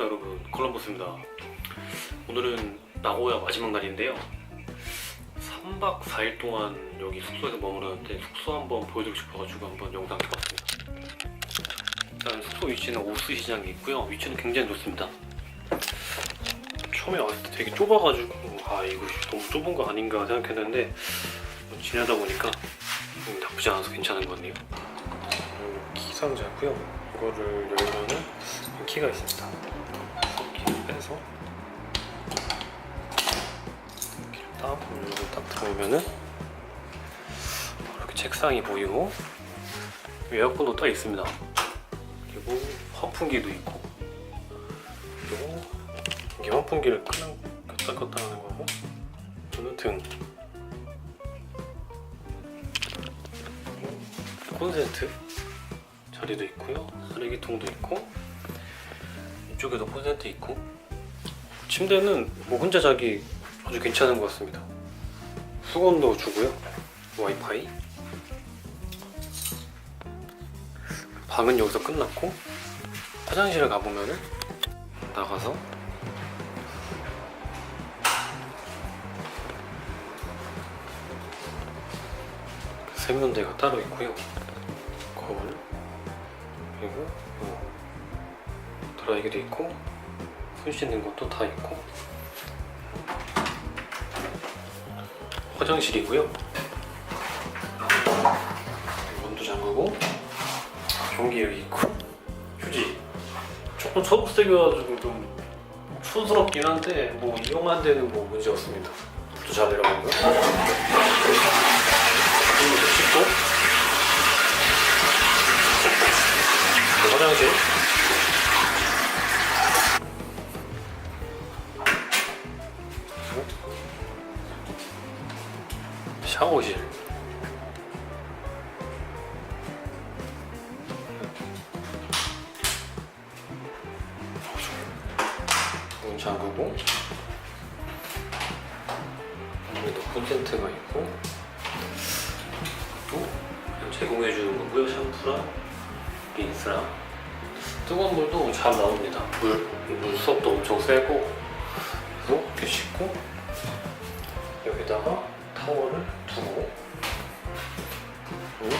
반갑습니다 여러분. 콜럼버스입니다. 오늘은 나고야 마지막 날인데요. 3박 4일 동안 여기 숙소에서 머무르는데 숙소 한번 보여드리고 싶어가지고 한번 영상 찍었습니다. 일단 숙소 위치는 오스 시장에 있고요. 위치는 굉장히 좋습니다. 처음에 왔을 때 되게 좁아가지고 아 이거 너무 좁은 거 아닌가 생각했는데 지내다 보니까 음, 나쁘지 않아서 괜찮은 것 같네요. 키 상자고요. 이거를 열면은 키가 있습니다. 키를 빼서 키를 딱 눌러서 딱 들어오면은 이렇게 책상이 보이고 에어컨도 딱 있습니다. 그리고 환풍기도 있고. 그리고 이게 환풍기를 끄는 껐다 껐다 하는 거고. 저는 등. 콘센트 자리도 있고요. 쓰레기통도 있고 이쪽에도 콘센트 있고. 침대는 뭐 혼자 자기 아주 괜찮은 것 같습니다. 수건도 주고요. 와이파이. 방은 여기서 끝났고 화장실을 가보면은 나가서 세면대가 따로 있고요. 거울 그리고 요 드라이기도 있고 손 씻는 것도 다 있고 화장실이고요. 문도 잠그고 변기 여기 있고 휴지. 조금 초록색이어가지고 좀 촌스럽긴 한데 뭐 이용한 데는 뭐 문제 없습니다. 물도 잘 내려가고요. 그리고 씻고 화장실. 샤워실. 문 잠그고 여기도 콘센트가 있고. 또 제공해 주는 거고요. 샴푸랑 린스랑 뜨거운 물도 잘 나옵니다 물 물 수압도 엄청 세고 이렇게 씻고 여기다가 타월을 두고 음.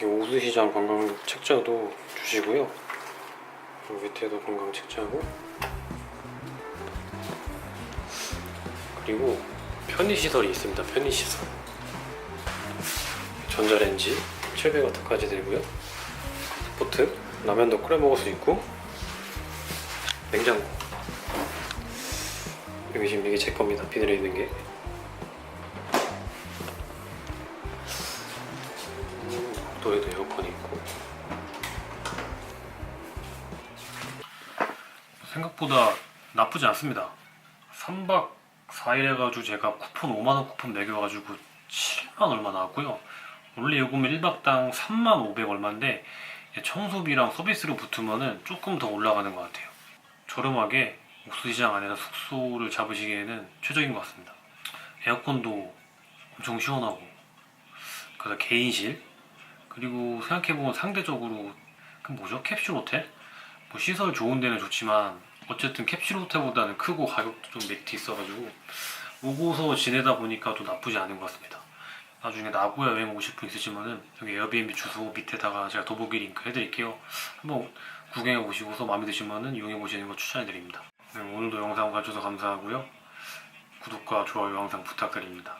이 오수시장 관광 책자도 주시고요 이 밑에도 관광 책자고 그리고 편의시설이 있습니다. 편의시설. 전자레인지 700W까지 되고요. 포트 라면도 끓여 먹을 수 있고 냉장고. 여기 지금 이게 제 겁니다. 비늘에 있는 게. 음, 복도에도 에어컨이 있고. 생각보다 나쁘지 않습니다. 3박 4일 해가지고 제가 쿠폰 5만원 쿠폰 매겨가지고 7만 얼마 나왔고요 원래 요금은 1박당 3만 500 얼마인데 청소비랑 서비스로 붙으면은 조금 더 올라가는 것 같아요. 저렴하게 옥수시장 안에서 숙소를 잡으시기에는 최적인 것 같습니다. 에어컨도 엄청 시원하고, 그다음 개인실, 그리고 생각해보면 상대적으로 그 뭐죠? 캡슐 호텔? 뭐 시설 좋은 데는 좋지만 어쨌든 캡슐 호텔보다는 크고 가격도 좀 메리트 있어가지고 오고서 지내다 보니까 또 나쁘지 않은 것 같습니다. 나중에 나고야 여행 오실 분 있으시면은 여기 에어비앤비 주소 밑에다가 제가 더보기 링크 해드릴게요. 한번 구경해 보시고서 마음에 드시면은 이용해 보시는 거 추천해 드립니다. 네, 오늘도 영상 봐주셔서 감사하고요. 구독과 좋아요 항상 부탁드립니다.